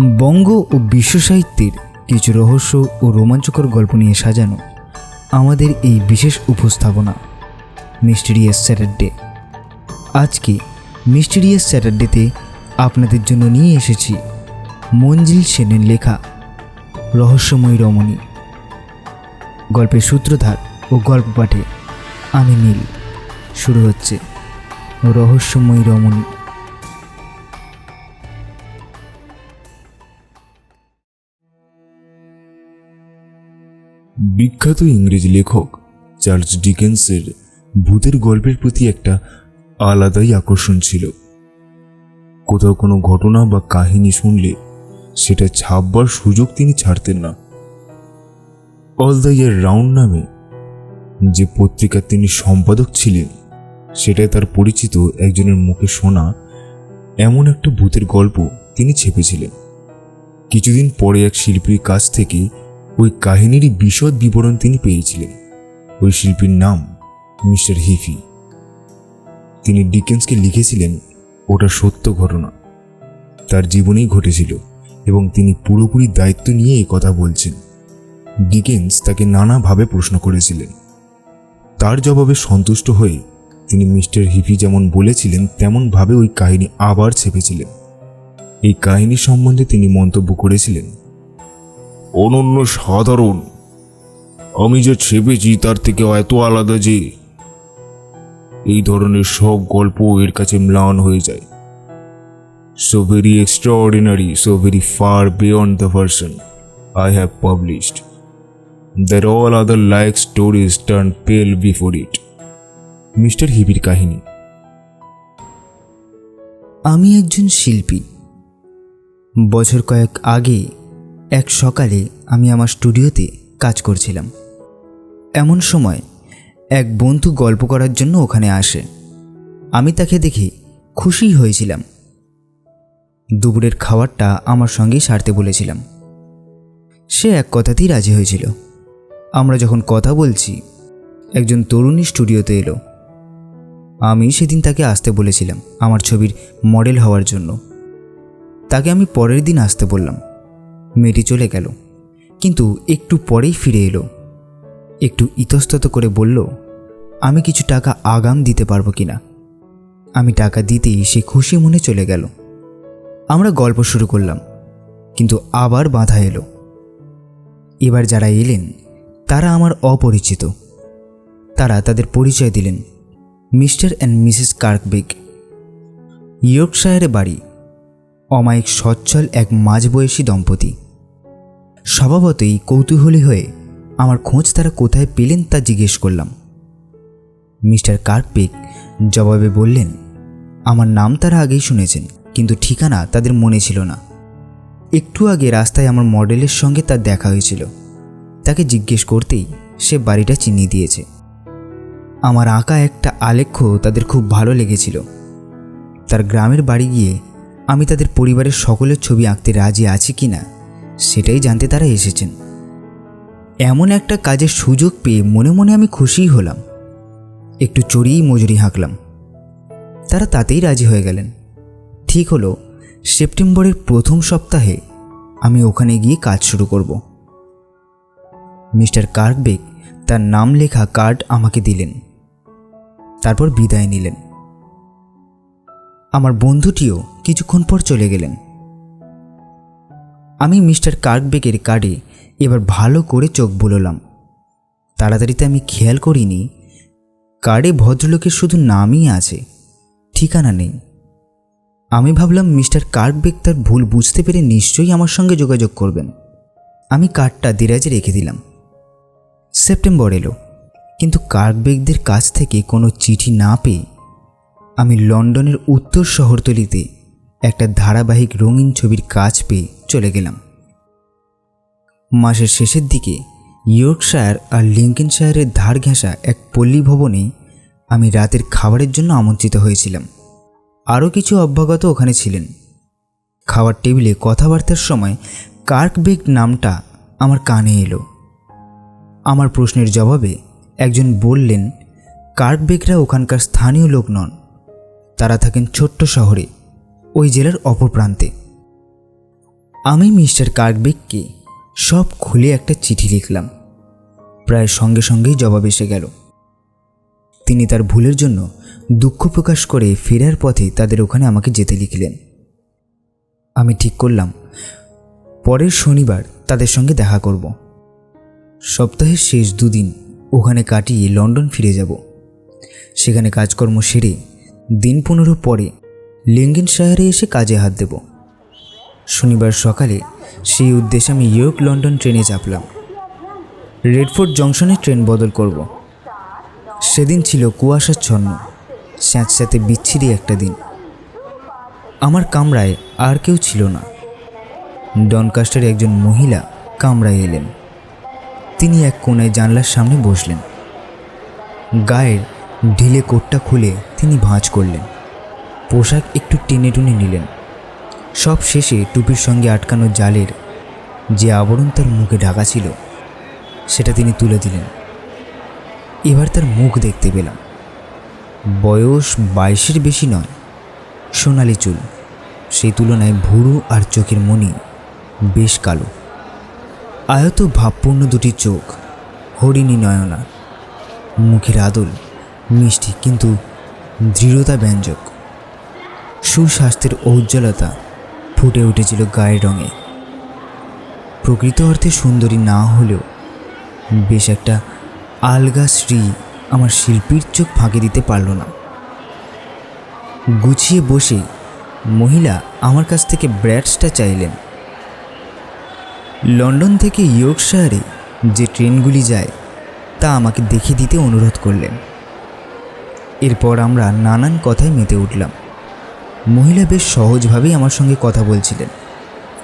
বঙ্গ ও বিশ্ব সাহিত্যের কিছু রহস্য ও রোমাঞ্চকর গল্প নিয়ে সাজানো আমাদের এই বিশেষ উপস্থাপনা, মিস্টিরিয়াস স্যাটারডে। আজকে মিস্টিরিয়াস স্যাটারডেতে আপনাদের জন্য নিয়ে এসেছি মঞ্জিল সেনের লেখা রহস্যময় রমণী। গল্পের সূত্রধার ও গল্প পাঠে আমি নীল। শুরু হচ্ছে রহস্যময় রমণী। বিখ্যাত ইংরেজ লেখক চার্লস ডিকেন্সের ভূতের গল্পের প্রতি একটা আলাদাই আকর্ষণ ছিল। কোথাও কোনো ঘটনা বা কাহিনী শুনলে সেটা ছাপবার সুযোগ তিনি ছাড়তেন না। অল দ্য ইয়ার রাউন্ড নামে যে পত্রিকার তিনি সম্পাদক ছিলেন সেটাই তার পরিচিত একজনের মুখে শোনা এমন একটা ভূতের গল্প তিনি ছেপেছিলেন। কিছুদিন পরে এক শিল্পীর কাছ থেকে ওই কাহিনীরই বিশদ বিবরণ তিনি পেয়েছিলেন। ওই শিল্পীর নাম মিস্টার হিফি। তিনি ডিকেন্সকে লিখেছিলেন ওটা সত্য ঘটনা। তার জীবনেই ঘটেছিল এবং তিনি পুরোপুরি দায়িত্ব নিয়ে এই কথা বলছেন। ডিকেন্স তাকে নানাভাবে প্রশ্ন করেছিলেন। তার জবাবে সন্তুষ্ট হয়ে তিনি মিস্টার হিফি যেমন বলেছিলেন, তেমনভাবে ওই কাহিনী আবার ছেপেছিলেন। এই কাহিনী সম্বন্ধে তিনি মন্তব্য করেছিলেন অনন্য সাধারণ। আমি যে ছেপেছি, তার থেকে এত আলাদা যে এই ধরনের সব গল্প এর কাছে ম্লান হয়ে যায়। So very extraordinary so very far beyond the version I have published there all other like stories turn pale before it Mister হিবির কাহিনী আমি একজন শিল্পী। বছর কয়েক আগে এক সকালে আমি আমার স্টুডিওতে কাজ করছিলাম। এমন সময় এক বন্ধু গল্প করার জন্য ওখানে আসে। আমি তাকে দেখে খুশি হয়েছিলাম। দুপুরের খাবারটা আমার সঙ্গেই সারতে বলেছিলাম। সে এক কথাতেই রাজি হয়েছিল। আমরা যখন কথা বলছি, একজন তরুণী স্টুডিওতে এলো। আমি সেদিন তাকে আসতে বলেছিলাম আমার ছবির মডেল হওয়ার জন্য। তাকে আমি পরের দিন আসতে বললাম। মেয়েটি চলে গেল। কিন্তু একটু পরেই ফিরে এলো। একটু ইতস্তত করে বলল, আমি কিছু টাকা আগাম দিতে পারব কিনা আমি টাকা দিতেই সে খুশি মনে চলে গেল। আমরা গল্প শুরু করলাম, কিন্তু আবার বাধা এলো। এবার যারা এলেন, তারা আমার অপরিচিত। তারা তাদের পরিচয় দিলেন, মিস্টার অ্যান্ড মিসেস কার্কবেগ। ইয়র্কশায়ারে বাড়ি, অমায়িক সচ্ছল এক মাঝবয়সী দম্পতি। স্বভাবতই কৌতূহলী হয়ে আমার খোঁজ তারা কোথায় পেলেন তা জিজ্ঞেস করলাম। মিস্টার কার্পিক জবাবে বললেন, আমার নাম তারা আগেই শুনেছেন, কিন্তু ঠিকানা তাদের মনে ছিল না। একটু আগে রাস্তায় আমার মডেলের সঙ্গে তার দেখা হয়েছিল। তাকে জিজ্ঞেস করতেই সে বাড়িটা চিনিয়ে দিয়েছে। আমার আঁকা একটা আলেখ্য তাদের খুব ভালো লেগেছিল। তার গ্রামের বাড়ি গিয়ে আমি তাদের পরিবারের সকলের ছবি আঁকতে রাজি আছি কি না সেটাই জানতে তারা এসেছেন। এমন একটা কাজের সুযোগ পেয়ে মনে মনে আমি খুশিই হলাম। একটু চড়িয়েই মজুরি হাঁকলাম। তারা তাতেই রাজি হয়ে গেলেন। ঠিক হলো, সেপ্টেম্বরের প্রথম সপ্তাহে আমি ওখানে গিয়ে কাজ শুরু করব। মিস্টার কার্কবেগ তার নাম লেখা কার্ড আমাকে দিলেন। তারপর বিদায় নিলেন। আমার বন্ধুটিও কিছুক্ষণ পর চলে গেলেন। আমি মিস্টার কার্কবেগের কার্ডে এবার ভালো করে চোখ বুলোলাম। তাড়াতাড়িতে আমি খেয়াল করিনি কার্ডে ভদ্রলোকের শুধু নামই আছে, ঠিকানা নেই। আমি ভাবলাম মিস্টার কার্কবেগ তার ভুল বুঝতে পেরে নিশ্চয়ই আমার সঙ্গে যোগাযোগ করবেন। আমি কার্ডটা দেরাজে রেখে দিলাম। সেপ্টেম্বর এলো, কিন্তু কার্কবেগদের কাছ থেকে কোনো চিঠি না পেয়ে আমি লন্ডনের উত্তর শহরতলিতে একটা ধারাবাহিক রঙিন ছবির কাজ পেয়ে চলে গেলাম। মাসের শেষের দিকে ইয়র্কশায়ার আর লিঙ্কনশায়ারের ধার ঘেঁষা এক পল্লী ভবনে আমি রাতের খাবারের জন্য আমন্ত্রিত হয়েছিলাম। আরও কিছু অভ্যাগত ওখানে ছিলেন। খাবার টেবিলে কথাবার্তার সময় কার্কবেগ নামটা আমার কানে এলো। আমার প্রশ্নের জবাবে একজন বললেন, কার্কবেগরা ওখানকার স্থানীয় লোক নন। তারা থাকেন ছোট্ট শহরে। ওই জেলার অপর প্রান্তে। আমি মিস্টার কার্কবেককে সব খুলে একটা চিঠি লিখলাম। প্রায় সঙ্গে সঙ্গেই জবাব এসে গেল। তিনি তার ভুলের জন্য দুঃখ প্রকাশ করে ফেরার পথে তাদের ওখানে আমাকে যেতে লিখলেন। আমি ঠিক করলাম, পরের শনিবার তাদের সঙ্গে দেখা করব। সপ্তাহের শেষ দুদিন ওখানে কাটিয়ে লন্ডন ফিরে যাব। সেখানে কাজকর্ম সেরে দিন পনেরো পরে লিঙ্গেন শহরে এসে কাজে হাত দেব। শনিবার সকালে সেই উদ্দেশ্যে আমি ইয়র্ক, লন্ডন ট্রেনে চাপলাম। রেডফোর্ট জংশনে ট্রেন বদল করব। সেদিন ছিল কুয়াশাচ্ছন্ন স্যাঁতস্যাঁতে বিচ্ছিরি একটা দিন। আমার কামরায় আর কেউ ছিল না। ডনকাস্টারের একজন মহিলা কামরায় এলেন। তিনি এক কোনায় জানলার সামনে বসলেন। গায়ের ঢিলে কোটটা খুলে তিনি ভাঁজ করলেন। পোশাক একটু টেনে টুনে নিলেন। সব শেষে টুপির সঙ্গে আটকানো জালের যে আবরণ তার মুখে ঢাকা ছিল, সেটা তিনি তুলে দিলেন। এবার তার মুখ দেখতে পেলাম। বয়স বাইশের বেশি নয়, সোনালি চুল। সেই তুলনায় ভুরু আর চোখের মনি বেশ কালো। আয়ত ভাবপূর্ণ দুটি চোখ, হরিণী নয়না। মুখের আদল মিষ্টি, কিন্তু দৃঢ়তা ব্যঞ্জক। সুস্বাস্থ্যের ঔজ্জ্বলতা ফুটে উঠেছিল গায়ের রঙে। প্রকৃত অর্থে সুন্দরী না হলেও বেশ একটা আলগা শ্রী আমার শিল্পীর চোখ ফাঁকি দিতে পারল না। গুছিয়ে বসে মহিলা আমার কাছ থেকে ব্র্যাডসটা চাইলেন। লন্ডন থেকে ইয়র্কশায়ারে যে ট্রেনগুলি যায়, তা আমাকে দেখে দিতে অনুরোধ করলেন। এরপর আমরা নানান কথায় মেতে উঠলাম। মহিলা বেশ সহজভাবেই আমার সঙ্গে কথা বলছিলেন।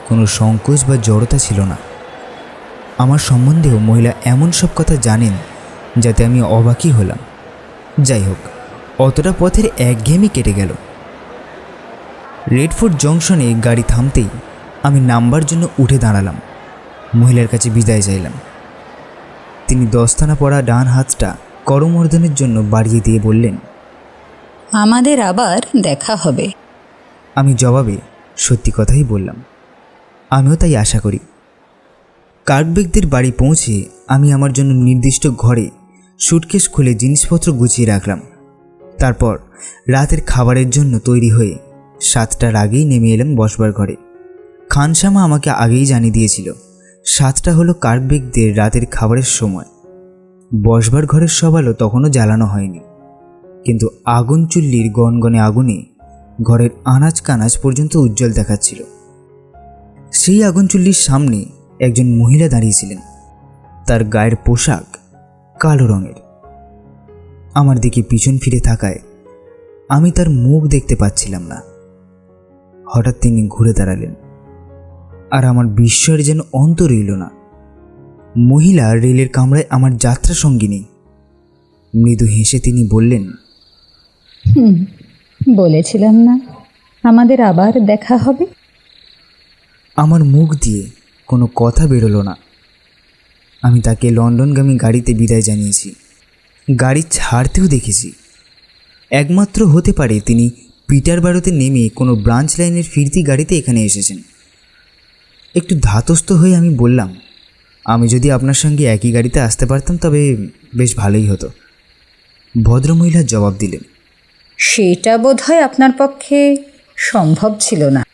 কোনো সংকোচ বা জড়তা ছিল না। আমার সম্বন্ধেও মহিলা এমন সব কথা জানেন, যাতে আমি অবাকই হলাম। যাই হোক, অতটা পথের একঘেয়েমি কেটে গেল। রেডফোর্ট জংশনে গাড়ি থামতেই আমি নাম্বার জন্য উঠে দাঁড়ালাম। মহিলার কাছে বিদায় চাইলাম। তিনি দস্তানা পড়া ডান হাতটা করমর্দনের জন্য বাড়িয়ে দিয়ে বললেন, আমাদের আবার দেখা হবে। আমি জবাবে সত্যি কথাই বললাম। আমিও তাই আশা করি। কার্কবেকদের বাড়ি পৌঁছে আমি আমার জন্য নির্দিষ্ট ঘরে সুটকেস খুলে জিনিসপত্র গুছিয়ে রাখলাম। তারপর রাতের খাবারের জন্য তৈরি হয়ে সাতটার আগেই নেমে এলাম বসবার ঘরে। খানসামা আমাকে আগেই জানিয়ে দিয়েছিল, সাতটা হলো কার্কবেকদের রাতের খাবারের সময়। বসবার ঘরের সবালও তখনও জ্বালানো হয়নি। কিন্তু আগুন চুল্লির গনগনে আগুনে ঘরের আনাজ কানাজ পর্যন্ত উজ্জ্বল দেখাচ্ছিল। সেই আগুন চুল্লির সামনে একজন মহিলা দাঁড়িয়েছিলেন। তার গায়ের পোশাক কালো রঙের। আমার দিকে পিছন ফিরে থাকায় আমি তার মুখ দেখতে পাচ্ছিলাম না। হঠাৎ তিনি ঘুরে দাঁড়ালেন। আর আমার বিস্ময়ের যেন অন্ত রইল না। মহিলা রেলের কামরায় আমার যাত্রা সঙ্গিনী মৃদু হেসে তিনি বললেন, হুম। বলেছিলাম না। আমাদের আবার দেখা হবে। আমার মুখ দিয়ে কোনো কথা বেরোলো না। আমি তাকে লন্ডনগামী গাড়িতে বিদায় জানিয়েছি। গাড়ি ছাড়তেও দেখেছি। একমাত্র হতে পারে তিনি পিটার বারোতে নেমে কোনো ব্রাঞ্চ লাইনের ফিরতি গাড়িতে এখানে এসেছেন। একটু ধাতস্থ হয়ে আমি বললাম, আমি যদি আপনার সঙ্গে একই গাড়িতে আসতে পারতাম তবে বেশ ভালোই হতো। ভদ্রমহিলা জবাব দিলেন সেটা বোধহয় আপনার পক্ষে সম্ভব ছিল না।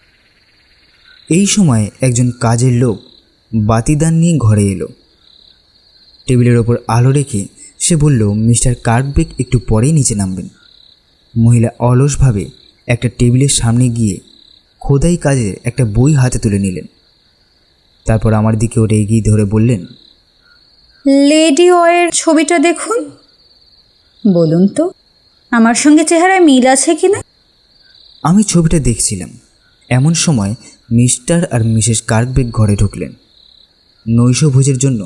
এই সময় একজন কাজের লোক বাতিদান নিয়ে ঘরে এলো। টেবিলের ওপর আলো রেখে সে বলল মিস্টার কার্কবেক একটু পরেই নিচে নামবেন। মহিলা অলসভাবে একটা টেবিলের সামনে গিয়ে খোদাই কাজের একটা বই হাতে তুলে নিলেন। তারপর আমার দিকে ওটা এগিয়ে ধরে বললেন লেডি অয়ের ছবিটা দেখুন। বলুন তো। আমার সঙ্গে চেহারায় মিল আছে কিনা? আমি ছবিটা দেখছিলাম। এমন সময় মিস্টার আর মিসেস কার্কবেক ঘরে ঢুকলেন। নৈশভোজের জন্য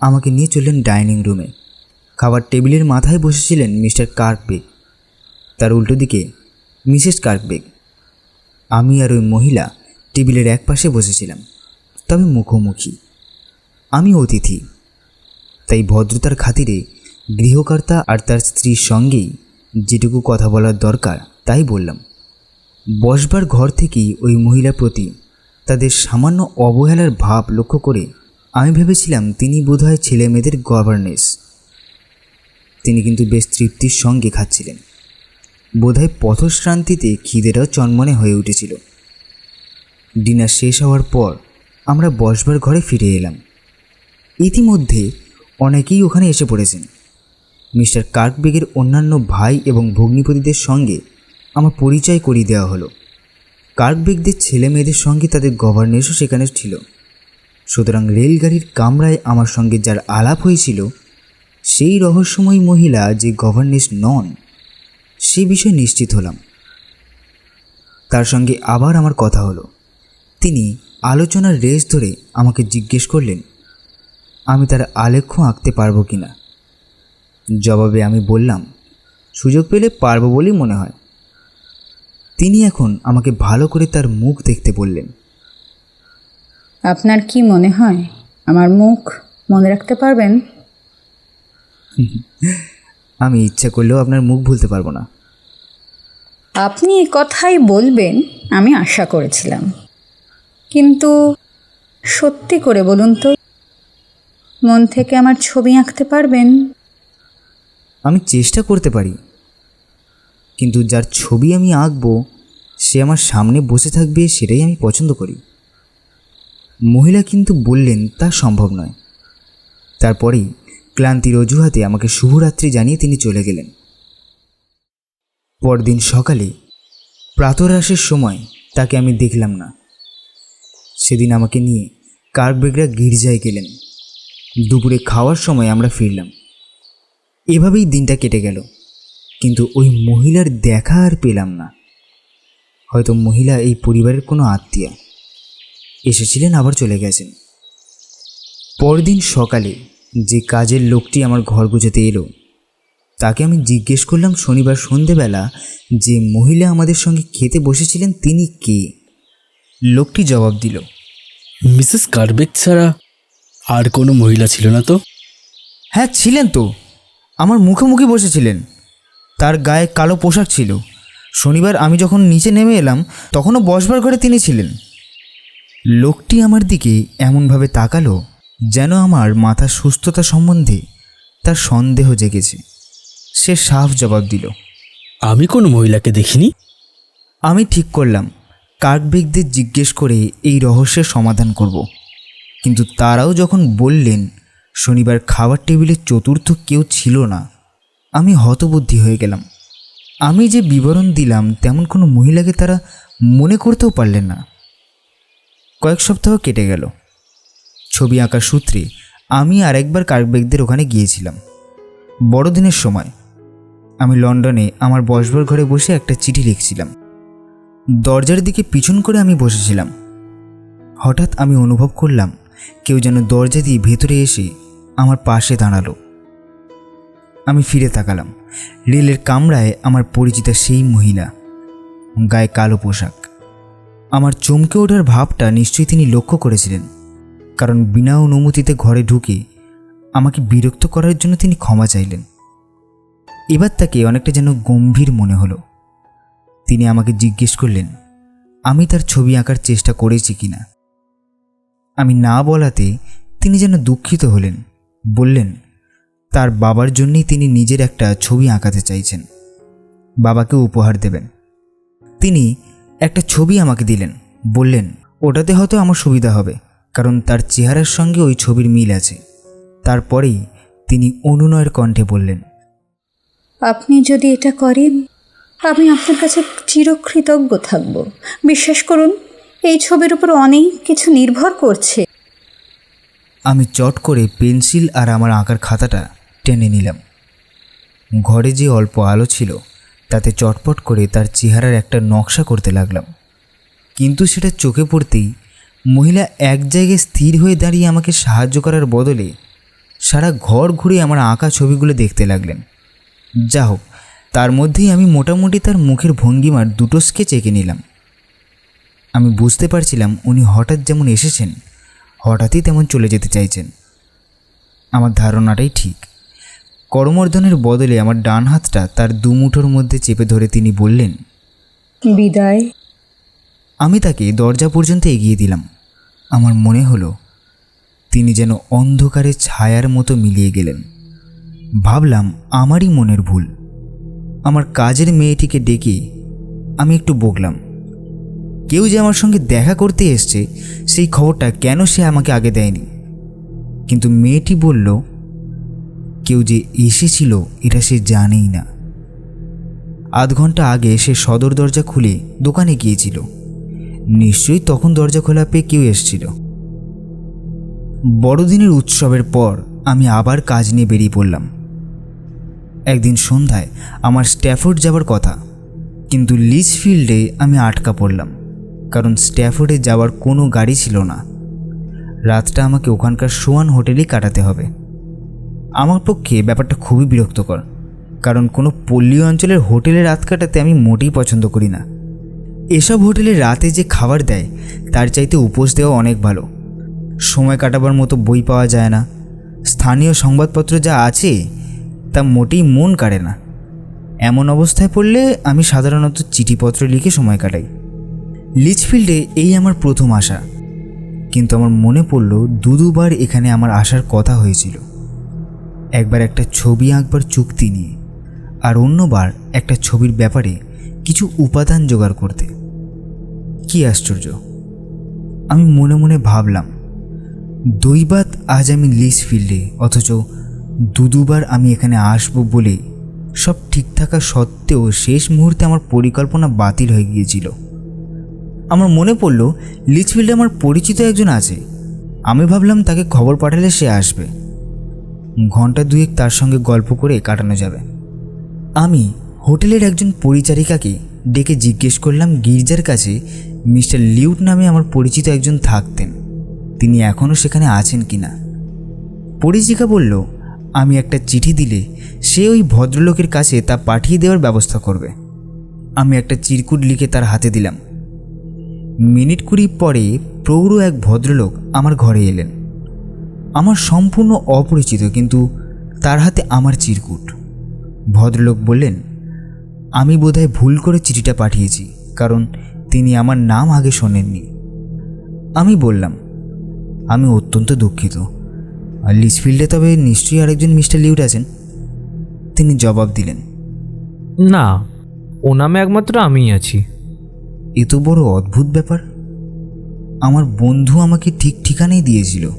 আমাকে নিয়ে চললেন ডাইনিং রুমে। খাবার টেবিলের মাথায় বসেছিলেন মিস্টার কার্কবেক তার উল্টো দিকে মিসেস কার্কবেক আমি আর ওই মহিলা টেবিলের এক পাশে বসেছিলাম, তবে মুখোমুখি। আমি অতিথি। তাই ভদ্রতার খাতিরে গৃহকর্তা আর তার স্ত্রীর সঙ্গেই যেটুকু কথা বলার দরকার, তাই বললাম। বসবার ঘর থেকেই ওই মহিলার প্রতি তাদের সামান্য অবহেলার ভাব লক্ষ্য করে আমি ভেবেছিলাম তিনি বোধহয় ছেলে মেয়েদের গভর্নেস তিনি কিন্তু বেশ তৃপ্তির সঙ্গে খাচ্ছিলেন। বোধহয় পথশ্রান্তিতে খিদেরাও চনমনে হয়ে উঠেছিল। ডিনার শেষ হওয়ার পর আমরা বসবার ঘরে ফিরে এলাম। ইতিমধ্যে অনেকেই ওখানে এসে পড়েছেন। মিস্টার কার্কবেগের অন্যান্য ভাই এবং ভগ্নিপতিদের সঙ্গে আমার পরিচয় করিয়ে দেওয়া হলো। কার্কবেগদের ছেলে মেয়েদের সঙ্গে তাদের গভর্নেসও সেখানে ছিল। সুতরাং রেলগাড়ির কামরায় আমার সঙ্গে যার আলাপ হয়েছিল, সেই রহস্যময়ী মহিলা যে গভর্নেস নন, সে বিষয়ে নিশ্চিত হলাম। তার সঙ্গে আবার আমার কথা হলো। তিনি আলোচনার রেস ধরে আমাকে জিজ্ঞেস করলেন, আমি তার আলেখ্য আঁকতে পারব কি না জবাবে আমি বললাম সুযোগ পেলে পারব বলেই মনে হয়। তিনি এখন আমাকে ভালো করে তার মুখ দেখতে বললেন। আপনার কি মনে হয় আমার মুখ মনে রাখতে পারবেন? আমি ইচ্ছা করলেও আপনার মুখ ভুলতে পারব না। আপনি এ কথাই বলবেন আমি আশা করেছিলাম। কিন্তু সত্যি করে বলুন তো মন থেকে আমার ছবি আঁকতে পারবেন? আমি চেষ্টা করতে পারি। কিন্তু যার ছবি আমি আঁকবো, সে আমার সামনে বসে থাকবে সেটাই আমি পছন্দ করি। মহিলা কিন্তু বললেন, তা সম্ভব নয়। তারপরেই ক্লান্তির অজুহাতে আমাকে শুভরাত্রি জানিয়ে তিনি চলে গেলেন। পরদিন সকালে প্রাতরাশের সময় তাকে আমি দেখলাম না। সেদিন আমাকে নিয়ে কার্বেগরা গির্জায় গেলেন। দুপুরে খাওয়ার সময় আমরা ফিরলাম। এভাবেই দিনটা কেটে গেল। কিন্তু ওই মহিলার দেখা আর পেলাম না। হয়তো মহিলা এই পরিবারের কোনো আত্মীয়া। এসেছিলেন, আবার চলে গেছেন। পরদিন সকালে যে কাজের লোকটি আমার ঘর গুছাতে এলো, তাকে আমি জিজ্ঞেস করলাম, শনিবার সন্ধেবেলা যে মহিলা আমাদের সঙ্গে খেতে বসেছিলেন, তিনি কে? লোকটি জবাব দিল, মিসেস কার্বেক ছাড়া আর কোনো মহিলা ছিল না তো? হ্যাঁ ছিলেন তো। আমার মুখোমুখি বসেছিলেন। তার গায়ে কালো পোশাক ছিল। শনিবার আমি যখন নিচে নেমে এলাম তখনও বসবার ঘরে তিনি ছিলেন। লোকটি আমার দিকে এমনভাবে তাকালো যেন আমার মাথার সুস্থতা সম্বন্ধে তার সন্দেহ জেগেছে। সে সাফ জবাব দিল আমি কোনো মহিলাকে দেখিনি? আমি ঠিক করলাম কার্কবেগদের জিজ্ঞেস করে এই রহস্যের সমাধান করব। কিন্তু তারাও যখন বললেন শনিবার খাবার টেবিলে চতুর্থ কেউ ছিল না। আমি হতবুদ্ধি হয়ে গেলাম। আমি যে বিবরণ দিলাম তেমন কোনো মহিলাকে তারা মনে করতেও পারলেন না। কয়েক সপ্তাহ কেটে গেল। ছবি আঁকার সূত্রে আমি আরেকবার কার্কবেগদের ওখানে গিয়েছিলাম। বড়দিনের সময়। আমি লন্ডনে আমার বসবার ঘরে বসে একটা চিঠি লিখছিলাম। দরজার দিকে পিছন করে আমি বসেছিলাম। হঠাৎ আমি অনুভব করলাম কেউ যেন দরজা দিয়ে ভেতরে এসে আমার পাশে দাঁড়াল। আমি ফিরে তাকালাম। রেলের কামরায় আমার পরিচিতা সেই মহিলা। গায়ে কালো পোশাক। আমার চমকে ওঠার ভাবটা নিশ্চয়ই তিনি লক্ষ্য করেছিলেন। কারণ বিনা অনুমতিতে ঘরে ঢুকে আমাকে বিরক্ত করার জন্য তিনি ক্ষমা চাইলেন। এবার তাকে অনেকটা যেন গম্ভীর মনে হলো। তিনি আমাকে জিজ্ঞেস করলেন, আমি তার ছবি আঁকার চেষ্টা করেছি কিনা? আমি না বলাতে তিনি যেন দুঃখিত হলেন। বললেন, তার বাবার জন্যই তিনি নিজের একটা ছবি আঁকাতে চাইছেন। বাবাকে উপহার দেবেন। তিনি একটা ছবি আমাকে দিলেন। বললেন, ওটাতে হয়তো আমার সুবিধা হবে, কারণ তার চেহারার সঙ্গে ওই ছবির মিল আছে। তারপরেই তিনি অনুনয়ের কণ্ঠে বললেন, আপনি যদি এটা করেন, আমি আপনার কাছে চিরকৃতজ্ঞ থাকব। বিশ্বাস করুন, এই ছবির উপর অনেক কিছু নির্ভর করছে। আমি চট করে পেন্সিল আর আমার আঁকার খাতাটা টেনে নিলাম। ঘরে যে অল্প আলো ছিল, তাতে চটপট করে তার চেহারার একটা নকশা করতে লাগলাম। কিন্তু সেটা চোখে পড়তেই মহিলা এক জায়গায় স্থির হয়ে দাঁড়িয়ে আমাকে সাহায্য করার বদলে সারা ঘর ঘুরে আমার আঁকা ছবিগুলো দেখতে লাগলেন। যা হোক, তার মধ্যেই আমি মোটামুটি তার মুখের ভঙ্গিমার দুটো স্কেচ এঁকে নিলাম। আমি বুঝতে পারছিলাম উনি হঠাৎ যেমন এসেছেন হঠাৎই তেমন চলে যেতে চাইছেন। আমার ধারণাটাই ঠিক। করমর্দনের বদলে আমার ডান হাতটা তার দুমুঠোর মধ্যে চেপে ধরে তিনি বললেন বিদায়। আমি তাকে দরজা পর্যন্ত এগিয়ে দিলাম। আমার মনে হলো তিনি যেন অন্ধকারে ছায়ার মতো মিলিয়ে গেলেন। ভাবলাম আমারই মনের ভুল। আমার কাজের মেয়েটিকে ডেকে আমি একটু বকলাম। কেউ যে আমার সঙ্গে দেখা করতে এসছে, সেই খবরটা কেন সে আমাকে আগে দেয়নি? কিন্তু মেয়েটি বলল, কেউ যে এসেছিল, এটা সে জানেই না। আধ ঘণ্টা আগে সে সদর দরজা খুলে দোকানে গিয়েছিল। নিশ্চয়ই তখন দরজা খোলা পেয়ে কেউ এসেছিল। বড়দিনের উৎসবের পর আমি আবার কাজ নিয়ে বেরিয়ে পড়লাম। একদিন সন্ধ্যায় আমার স্ট্যাফোর্ড যাবার কথা, কিন্তু লিজ ফিল্ডে আমি আটকা পড়লাম। কারণ স্ট্যাফোর্ডে যাওয়ার কোনো গাড়ি ছিল না। রাতটা আমাকে ওখানকার সোয়ান হোটেলেই কাটাতে হবে। আমার পক্ষে ব্যাপারটা খুবই বিরক্তকর, কারণ কোনো পল্লী অঞ্চলের হোটেলে রাত কাটাতে আমি মোটেই পছন্দ করি না। এসব হোটেলে রাতে যে খাবার দেয়, তার চাইতে উপোস দেওয়া অনেক ভালো। সময় কাটাবার মতো বই পাওয়া যায় না। স্থানীয় সংবাদপত্র যা আছে, তা মোটেই মন কাড়ে না। এমন অবস্থায় পড়লে আমি সাধারণত চিঠিপত্র লিখে সময় কাটাই। লিচফিল্ডে এই আমার প্রথম আসা। কিন্তু আমার মনে পড়ল দু দুবার এখানে আমার আসার কথা হয়েছিল। একবার একটা ছবি আঁকবার চুক্তি নিয়ে, আর অন্যবার একটা ছবির ব্যাপারে কিছু উপাদান জোগাড় করতে। কি আশ্চর্য! আমি মনে মনে ভাবলাম দৈবাত আজ আমি লিস ফিল্ডে অথচ দু দুবার আমি এখানে আসব বলে সব ঠিক থাকা সত্ত্বেও শেষ মুহূর্তে আমার পরিকল্পনা বাতিল হয়ে গিয়েছিল। আমার মনে পড়ল, লিচফিল্ডে আমার পরিচিত একজন আছে। আমি ভাবলাম তাকে খবর পাঠালে সে আসবে। ঘণ্টা দুয়েক তার সঙ্গে গল্প করে কাটানো যাবে। আমি হোটেলের একজন পরিচারিকাকে ডেকে জিজ্ঞেস করলাম, গির্জার কাছে মিস্টার লিউট নামে আমার পরিচিত একজন থাকতেন। তিনি এখনও সেখানে আছেন কি না পরিচিকা বলল, আমি একটা চিঠি দিলে সে ওই ভদ্রলোকের কাছে তা পাঠিয়ে দেওয়ার ব্যবস্থা করবে। আমি একটা চিরকুট লিখে তার হাতে দিলাম। মিনিট কুড়ি পরে প্রৌঢ় এক ভদ্রলোক আমার ঘরে এলেন। আমার সম্পূর্ণ অপরিচিত, কিন্তু তার হাতে আমার চিরকুট। ভদ্রলোক বললেন, আমি বোধহয় ভুল করে চিঠিটা পাঠিয়েছি, কারণ তিনি আমার নাম আগে শোনেননি। আমি বললাম, আমি অত্যন্ত দুঃখিত। আর লিচফিল্ডে তবে নিশ্চয়ই আরেকজন মিস্টার লিউড আছেন? তিনি জবাব দিলেন, না, ও নামে একমাত্র আমিই আছি। এ তো বড় অদ্ভুত ব্যাপার। আমার বন্ধু আমাকে ঠিক ঠিকানাই দিয়েছিল।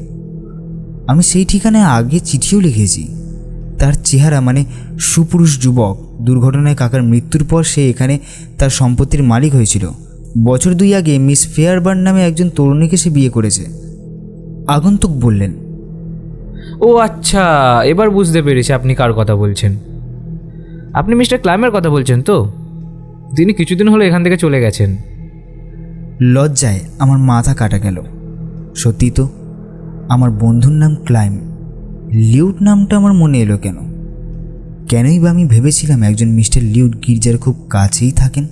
আমি সেই ঠিকানায় আগে চিঠিও লিখেছি। তার চেহারা মানে সুপুরুষ যুবক, দুর্ঘটনায় কাকার মৃত্যুর পর সে এখানে তার সম্পত্তির মালিক হয়েছিল। বছর দুই আগে মিস ফেয়ারবার্ন নামে একজন তরুণীকে সে বিয়ে করেছে। আগন্তুক বললেন, ও আচ্ছা এবার বুঝতে পেরেছি আপনি কার কথা বলছেন। আপনি মিস্টার ক্লাইমের কথা বলছেন তো? তিনি কিছুদিন হলো এখান থেকে চলে গেছেন। লজ্জায় আমার মাথা কাটা গেল। সত্যি তো আমার বন্ধুর নাম ক্লাইম। লিউট নামটা আমার মনে এলো কেন? কেনই বা আমি ভেবেছিলাম একজন মিস্টার লিউট গির্জার খুব কাছেই থাকেন?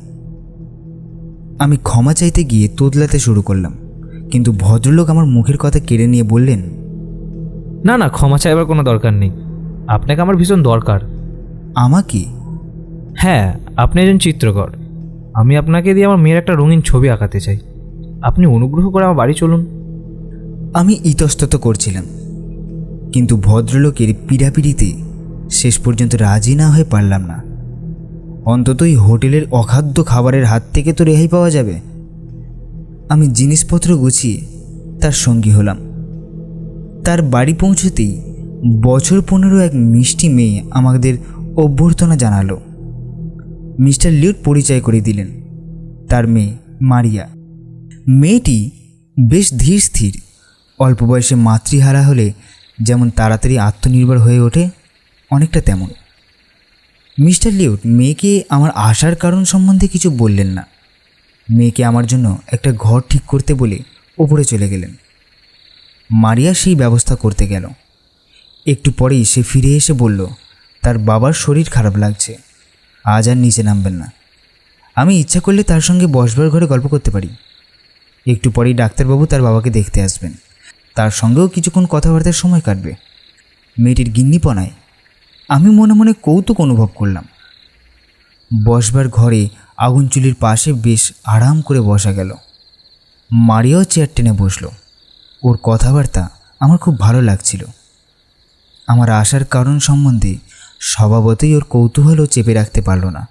আমি ক্ষমা চাইতে গিয়ে তোতলাতে শুরু করলাম কিন্তু ভদ্রলোক আমার মুখের কথা কেড়ে নিয়ে বললেন না না ক্ষমা চাইবার কোনো দরকার নেই। আপনাকে আমার ভীষণ দরকার। আমাকে? হ্যাঁ আপনি একজন চিত্রকর। আমি আপনাকে দিয়ে আমার মেয়ের একটা রঙিন ছবি আঁকাতে চাই। আপনি অনুগ্রহ করে আমার বাড়ি চলুন। আমি ইতস্তত করছিলাম, কিন্তু ভদ্রলোকের পিড়াপিড়িতে শেষ পর্যন্ত রাজি না হয়ে পারলাম না। অন্তত এই হোটেলের অখাদ্য খাবারের হাত থেকে তো রেহাই পাওয়া যাবে। আমি জিনিসপত্র গুছিয়ে তার সঙ্গী হলাম। তার বাড়ি পৌঁছতেই বছর পনেরো এক মিষ্টি মেয়ে আমাদের অভ্যর্থনা জানালো। মিস্টার লিউট পরিচয় করে দিলেন। তার মেয়ে মারিয়া। মেয়েটি বেশ ধীর স্থির। অল্প বয়সে মাতৃহারা হলে যেমন তাড়াতাড়ি আত্মনির্ভর হয়ে ওঠে, অনেকটা তেমন। মিস্টার লিউট মেয়েকে আমার আসার কারণ সম্বন্ধে কিছু বললেন না। মেয়েকে আমার জন্য একটা ঘর ঠিক করতে বলে ওপরে চলে গেলেন। মারিয়া সেই ব্যবস্থা করতে গেল। একটু পরেই সে ফিরে এসে বলল, তার বাবার শরীর খারাপ লাগছে। আজ আর নিচে নামবেন না। আমি ইচ্ছা করলে তার সঙ্গে বসবার ঘরে গল্প করতে পারি। একটু পরেই ডাক্তারবাবু তার বাবাকে দেখতে আসবেন। তার সঙ্গেও কিছুক্ষণ কথাবার্তার সময় কাটবে। মেয়েটির গিন্নিপনায় আমি মনে মনে কৌতুক অনুভব করলাম। বসবার ঘরে আগুন চুলির পাশে বেশ আরাম করে বসা গেল। মারিয়াও চেয়ার টেনে বসল। ওর কথাবার্তা আমার খুব ভালো লাগছিল। আমার আসার কারণ সম্বন্ধে স্বভাবতই ওর কৌতূহলও চেপে রাখতে পারল না।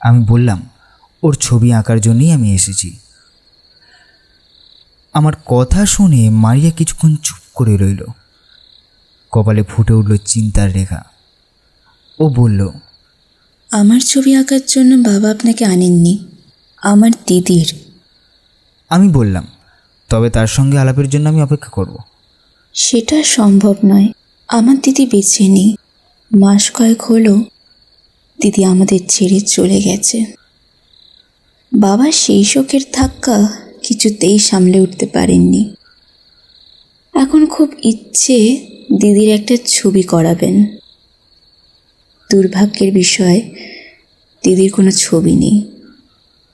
আমি বললাম ওর ছবি আঁকার জন্যই আমি এসেছি। আমার কথা শুনে মারিয়া কিছুক্ষণ চুপ করে রইল। কপালে ফুটে উঠল চিন্তার রেখা। ও বলল আমার ছবি আঁকার জন্য বাবা আপনাকে আনেননি আমার দিদির। আমি বললাম তবে তার সঙ্গে আলাপের জন্য আমি অপেক্ষা করব। সেটা সম্ভব নয় আমার দিদি বেছে নেই। মাস কয়েক হলো দিদি আমাদের ছেড়ে চলে গেছে। বাবা সেই শোকের ধাক্কা কিছুতেই সামলে উঠতে পারেননি। এখন খুব ইচ্ছে দিদির একটা ছবি করাবেন। দুর্ভাগ্যের বিষয়, দিদির কোনো ছবি নেই।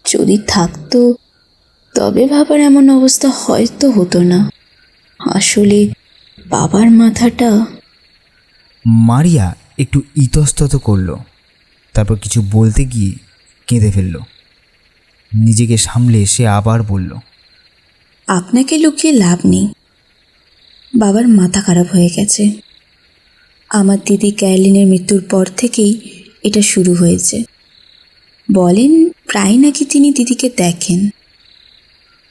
যদি থাকতো, তবে ভাবার এমন অবস্থা হয়তো হতো না। আসলে বাবার মাথাটা মারিয়া একটু ইতস্তত করল। তারপর কিছু বলতে গিয়ে কেঁদে ফেলল। নিজেকে সামলে সে আবার বলল, আপনাকে লুকিয়ে লাভ নেই। বাবার মাথা খারাপ হয়ে গেছে। আমার দিদি ক্যারলিনের মৃত্যুর পর থেকেই এটা শুরু হয়েছে। বলেন, প্রায় নাকি তিনি দিদিকে দেখেন।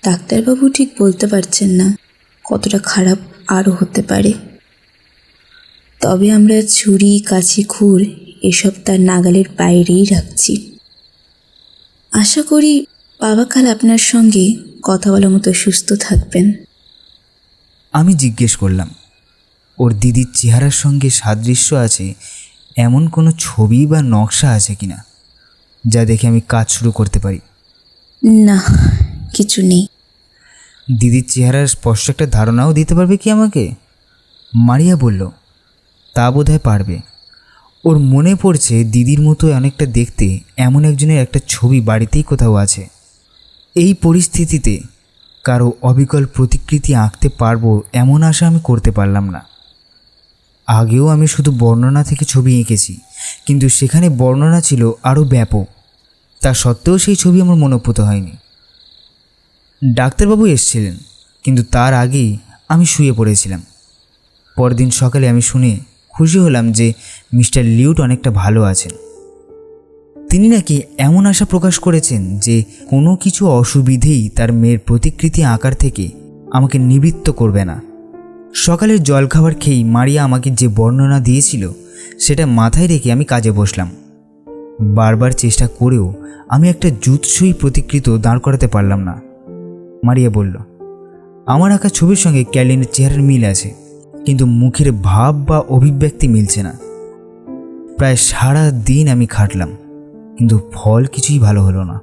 ডাক্তারবাবু ঠিক বলতে পারছেন না কতটা খারাপ আরও হতে পারে। তবে আমরা ছুরি কাছি খুর এসব তার নাগালের বাইরেই রাখছি। আশা করি বাবা কাল আপনার সঙ্গে কথা বলার মতো সুস্থ থাকবেন। আমি জিজ্ঞেস করলাম ওর দিদির চেহারার সঙ্গে সাদৃশ্য আছে এমন কোনো ছবি বা নকশা আছে কিনা যা দেখে আমি কাজ শুরু করতে পারি? না কিছু নেই। দিদির চেহারার স্পষ্ট একটা ধারণাও দিতে পারবে কি আমাকে? মারিয়া বলল তা বোধহয় পারবে। ওর মনে পড়ছে দিদির মতো অনেকটা দেখতে এমন একজনের একটা ছবি বাড়িতেই কোথাও আছে। এই পরিস্থিতিতে কারও অবিকল প্রতিকৃতি আঁকতে পারব এমন আশা আমি করতে পারলাম না। আগেও আমি শুধু বর্ণনা থেকে ছবি এঁকেছি, কিন্তু সেখানে বর্ণনা ছিল আরও ব্যাপক। তা সত্ত্বেও সেই ছবি আমার মনোপুত হয়নি। ডাক্তারবাবু এসেছিলেন, কিন্তু তার আগেই আমি শুয়ে পড়েছিলাম। পরদিন সকালে আমি শুনে খুশি হলাম যে মিস্টার লিউট অনেকটা ভালো আছেন। তিনি নাকি এমন আশা প্রকাশ করেছেন যে কোনো কিছু অসুবিধেই তার মেয়ের প্রতিকৃতি আঁকার থেকে আমাকে নিবৃত্ত করবে না। সকালের জলখাবার খেয়েই মারিয়া আমাকে যে বর্ণনা দিয়েছিল, সেটা মাথায় রেখে আমি কাজে বসলাম। বারবার চেষ্টা করেও আমি একটা জুৎসই প্রতিকৃত দাঁড় করাতে পারলাম না। মারিয়া বলল, আমার আঁকা ছবির সঙ্গে ক্যালিনের চেহারার মিল আছে। কিন্তু মুখের ভাব বা অভিব্যক্তি মিলছে না। প্রায় সারা দিন আমি খাটলাম, কিন্তু ফল কিছুই ভালো হলো না।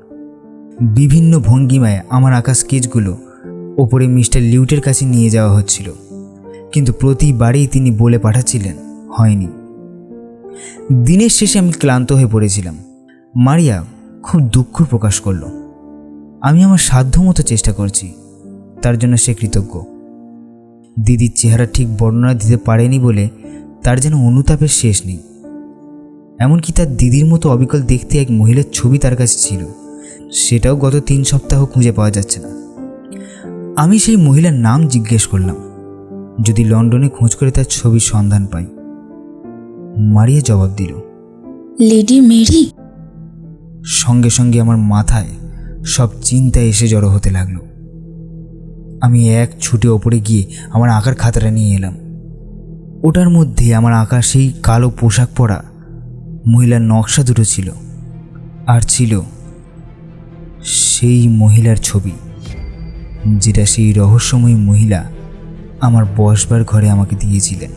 বিভিন্ন ভঙ্গিমায় আমার আঁকা স্কেচগুলো ওপরে মিস্টার লিউটের কাছে নিয়ে যাওয়া হচ্ছিল, কিন্তু প্রতিবারেই তিনি বলে পাঠাচ্ছিলেন, হয়নি। দিনের শেষে আমি ক্লান্ত হয়ে পড়েছিলাম। মারিয়া খুব দুঃখ প্রকাশ করল। আমি আমার সাধ্যমতো চেষ্টা করছি, তার জন্য সে কৃতজ্ঞ। দিদির চেহারা ঠিক বর্ণনা দিতে পারেনি বলে তার যেন অনুতাপের শেষ নেই। এমনকি তার দিদির মতো অবিকল দেখতে এক মহিলার ছবি তার কাছে ছিল। সেটাও গত তিন সপ্তাহ খুঁজে পাওয়া যাচ্ছে না। আমি সেই মহিলার নাম জিজ্ঞেস করলাম যদি লন্ডনে খোঁজ করে তার ছবির সন্ধান পাই। মারিয়া জবাব দিল লেডি মেরি? সঙ্গে সঙ্গে আমার মাথায় সব চিন্তা এসে জড়ো হতে লাগল। আমি এক ছুটে ওপরে গিয়ে আমার আঁকার খাতাটা নিয়ে এলাম। ওটার মধ্যে আমার আঁকা সেই কালো পোশাক পরা মহিলার নকশা দুটো ছিল আর ছিল সেই মহিলার ছবি, যেটা সেই রহস্যময়ী মহিলা আমার বসবার ঘরে আমাকে দিয়েছিলেন।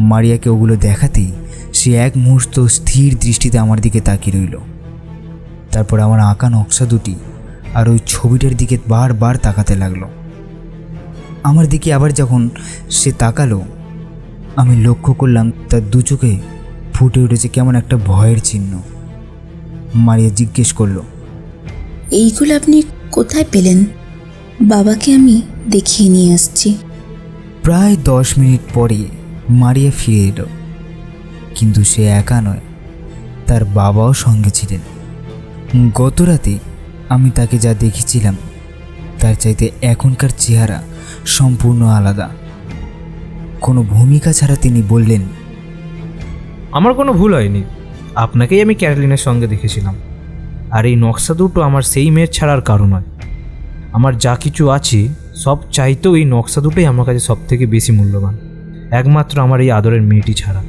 মারিয়াকে ওগুলো দেখাতেই সে এক মুহূর্ত স্থির দৃষ্টিতে আমার দিকে তাকিয়ে রইল। তারপর আমার আঁকা নকশা দুটি আর ওই ছবিটার দিকে বারবার তাকাতে লাগল। আমার দিকে আবার যখন সে তাকালো আমি লক্ষ্য করলাম তার দু চোখে ফুটে উঠেছে কেমন একটা ভয়ের চিহ্ন। মারিয়া জিজ্ঞেস করল এইগুলো আপনি কোথায় পেলেন? বাবাকে আমি দেখিয়ে নিয়ে আসছি। প্রায় দশ মিনিট পরে মারিয়া ফিরে এলো কিন্তু সে একা নয় তার বাবাও সঙ্গে ছিলেন। গত রাতে আমি তাকে যা দেখেছিলাম তার চাইতে এখনকার চেহারা সম্পূর্ণ আলাদা। কোনো ভূমিকা ছাড়া তিনি বললেন আমার কোনো ভুল হয়নি। আপনাকেই আমি ক্যারলিনের সঙ্গে দেখেছিলাম। আর এই নকশা দুটো আমার সেই মেয়ের ছাড়ার কারণ নয় আমার যা কিছু আছে সব চাইতেও এই নকশা দুটোই আমার কাছে সব থেকে বেশি মূল্যবান। একমাত্র আমার এই আদরের মেয়েটি ছাড়া।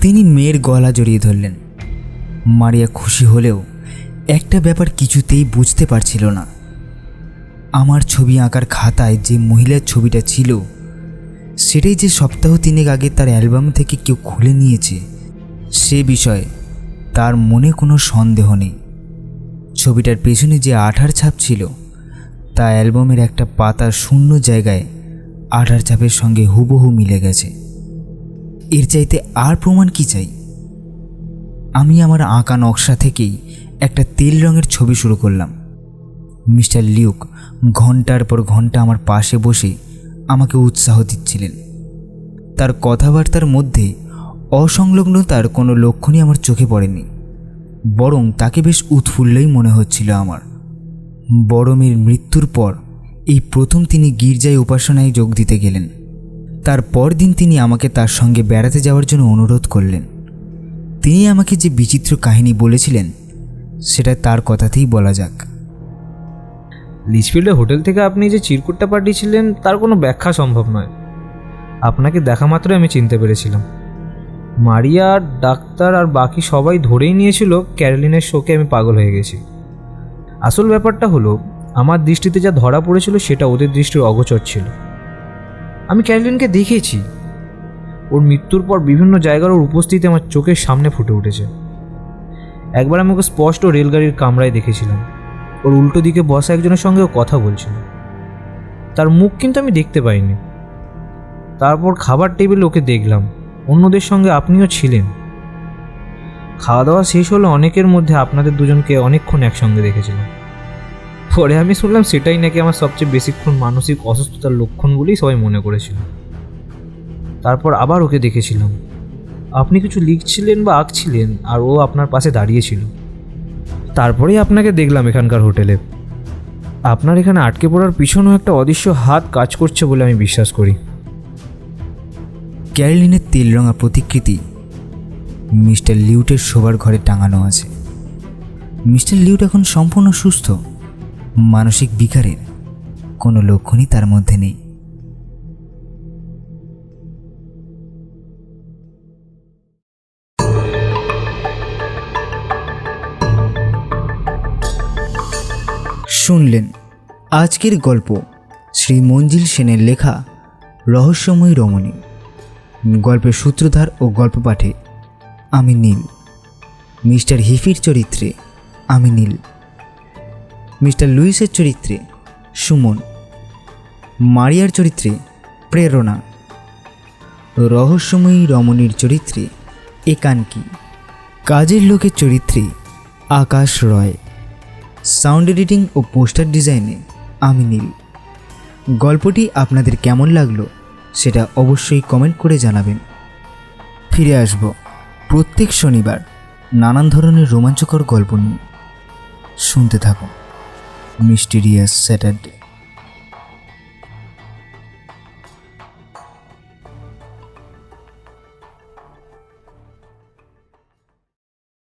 তিনি মেয়ের গলা জড়িয়ে ধরলেন। মারিয়া খুশি হলেও একটা ব্যাপার কিছুতেই বুঝতে পারছিল না। আমার ছবি আঁকার খাতায় যে মহিলার ছবিটা ছিল, সেটাই যে সপ্তাহ তিনেক আগে তার অ্যালবাম থেকে কেউ খুলে নিয়েছে, সে বিষয়ে তার মনে কোনো সন্দেহ নেই। ছবিটার পেছনে যে আঠার ছাপ ছিল, তা অ্যালবামের একটা পাতার শূন্য জায়গায় আঠার ছাপের সঙ্গে হুবহু মিলে গেছে। এর চাইতে আর প্রমাণ কি চাই? আমি আমার আঁকা নকশা থেকেই একটা তেল রঙের ছবি শুরু করলাম। মিস্টার লিউক ঘণ্টার পর ঘণ্টা আমার পাশে বসে আমাকে উৎসাহ দিচ্ছিলেন। তার কথাবার্তার মধ্যে অসংলগ্নতার কোনো লক্ষণই আমার চোখে পড়েনি, বরং তাকে বেশ উৎফুল্লই মনে হচ্ছিল আমার। বড় মেয়ের মৃত্যুর পর এই প্রথম তিনি গির্জায় উপাসনায় যোগ দিতে গেলেন। তার পরদিন তিনি আমাকে তার সঙ্গে বেড়াতে যাওয়ার জন্য অনুরোধ করলেন। তিনি আমাকে যে বিচিত্র কাহিনী বলেছিলেন সেটা তার কথাতেই বলা যাক। লিচফিল্ডের হোটেল থেকে আপনি যে চিরকুটটা পাঠিয়েছিলেন, তার কোনো ব্যাখ্যা সম্ভব নয়। আপনাকে দেখা মাত্রই আমি চিনতে পেরেছিলাম। মারিয়া, ডাক্তার আর বাকি সবাই ধরেই নিয়েছিল ক্যারলিনের শোকে আমি পাগল হয়ে গেছি। আসল ব্যাপারটা হলো, আমার দৃষ্টিতে যা ধরা পড়েছিল সেটা ওদের দৃষ্টির অগোচর ছিল। আমি ক্যারলিনকে দেখেছি ওর মৃত্যুর পর বিভিন্ন জায়গার ওর উপস্থিতি আমার চোখের সামনে ফুটে উঠেছে। একবার আমি ওকে স্পষ্ট রেলগাড়ির কামরায় দেখেছিলাম। ওর উল্টো দিকে বসা একজনের সঙ্গে ও কথা বলছিল। তার মুখ কিন্তু আমি দেখতে পাইনি। তারপর খাবার টেবিলে ওকে দেখলাম। অন্যদের সঙ্গে আপনিও ছিলেন। খাওয়া দাওয়া শেষ হলে অনেকের মধ্যে আপনাদের দুজনকে অনেকক্ষণ একসঙ্গে দেখেছিলাম। পরে আমি শুনলাম সেটাই নাকি আমার সবচেয়ে বেশিক্ষণ মানসিক অসুস্থতার লক্ষণ বলেই সবাই মনে করেছিল। তারপর আবার ওকে দেখেছিলাম। আপনি কিছু লিখছিলেন বা আঁকছিলেন আর ও আপনার পাশে দাঁড়িয়েছিল। তারপরেই আপনাকে দেখলাম এখানকার হোটেলে। আপনার এখানে আটকে পড়ার পিছনেও একটা অদৃশ্য হাত কাজ করছে বলে আমি বিশ্বাস করি। ক্যারলিনের তেল রঙা প্রতিকৃতি মিস্টার লিউটের শোবার ঘরে টাঙানো আছে। মিস্টার লিউট এখন সম্পূর্ণ সুস্থ। মানসিক বিকারের কোনো লক্ষণই তার মধ্যে নেই। শুনলেন। আজকের গল্প শ্রী মঞ্জিল সেনের লেখা রহস্যময়ী রমণী। গল্পের সূত্রধার ও গল্প পাঠে আমি নীল। মিস্টার হিফির চরিত্রে আমি নীল। মিস্টার লুইসের চরিত্রে সুমন। মারিয়ার চরিত্রে প্রেরণা। রহস্যময়ী রমণীর চরিত্রে একানকি কাজের লোকের চরিত্রে আকাশ রয়। সাউন্ড এডিটিং ও পোস্টার ডিজাইনে আমি নীল। গল্পটি আপনাদের কেমন লাগল সেটা অবশ্যই কমেন্ট করে জানাবেন। ফিরে আসব প্রত্যেক শনিবার নানান ধরনের রোমাঞ্চকর গল্প নিয়ে। শুনতে থাকুন। Mysterious Saturday.